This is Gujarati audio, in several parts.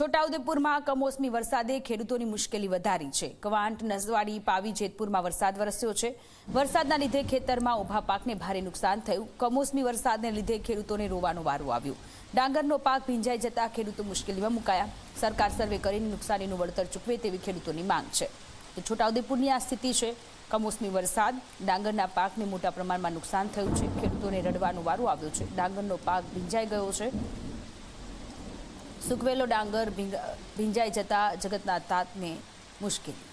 છોટાઉદેપુરમાં કમોસમી વરસાદે ખેડૂતોની મુશ્કેલી વધારી છે. કવાંટ, નસવાડી, પાવી, જેતપુરમાં વરસાદ વરસ્યો છે. વરસાદના લીધે ખેતરમાં ઊભા પાકને ભારે નુકસાન થયું. કમોસમી વરસાદને લીધે ખેડૂતોને રોવાનો વારો આવ્યો. ડાંગરનો પાક ભીંજાઈ જતા ખેડૂતો મુશ્કેલીમાં મુકાયા. સરકાર સર્વે કરીને નુકસાનીનું વળતર ચૂકવે તેવી ખેડૂતોની માંગ છે. છોટાઉદેપુરની આ સ્થિતિ છે. કમોસમી વરસાદ, ડાંગરના પાકને મોટા પ્રમાણમાં નુકસાન થયું છે. ખેડૂતોને રડવાનો વારો આવ્યો છે. ડાંગરનો પાક ભીંજાઈ ગયો છે. સુકવેલો ડાંગર ભીંજાઈ જતા જગતના તાતને મુશ્કેલી.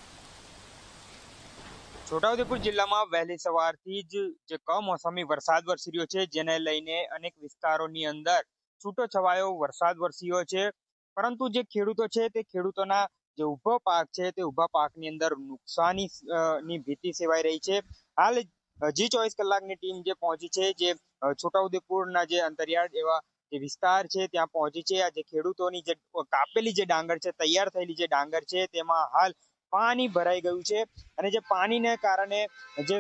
છોટાઉદેપુર જિલ્લામાં વહેલી સવારથી જ કમોસમી વરસાદ વરસી રહ્યો છે, જેને લઈને અનેક વિસ્તારોની અંદર છૂટો છવાયો વરસાદ વરસ્યો છે. પરંતુ જે ખેડૂતો છે, તે ખેડૂતોના જે ઊભો પાક છે, તે ઊભા પાકની અંદર નુકસાની ની ભીતિ સેવાઈ રહી છે. હાલ જી ચોવીસ કલાકની ટીમ જે પહોંચી છે, જે છોટાઉદેપુરના જે અંતરિયાળ એવા જે વિસ્તાર છે, ત્યાં પહોંચી છે. આજે ખેડૂતોની જે કાપેલી જે ડાંગર છે, તૈયાર થયેલી જે ડાંગર છે, તેમાં હાલ પાણી ભરાઈ ગયું છે. અને જે પાણીને કારણે જે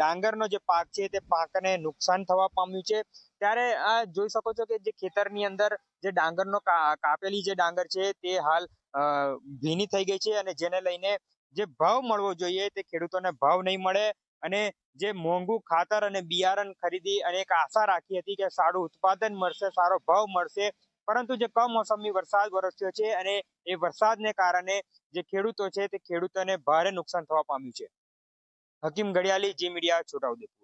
ડાંગરનો જે પાક છે, તે પાકને નુકસાન થવા પામ્યું છે. ત્યારે આ જોઈ શકો છો કે જે ખેતરની અંદર જે ડાંગરનો કાપેલી જે ડાંગર છે, તે હાલ ભીની થઈ ગઈ છે. અને જેને લઈને જે ભાવ મળવો જોઈએ, તે ખેડૂતોને ભાવ નહીં મળે. અને જે મોંઘું ખાતર અને બિયારણ ખરીદી અને એક આશા રાખી હતી કે સારું ઉત્પાદન મળશે, સારો ભાવ મળશે. પરંતુ જે કમોસમી વરસાદ વરસ્યો છે અને એ વરસાદને કારણે જે ખેડૂતો છે તે ખેડૂતોને ભારે નુકસાન થવા પામ્યું છે. હકીમ ઘડિયાલી જી મીડિયા છોટાઉદેપુર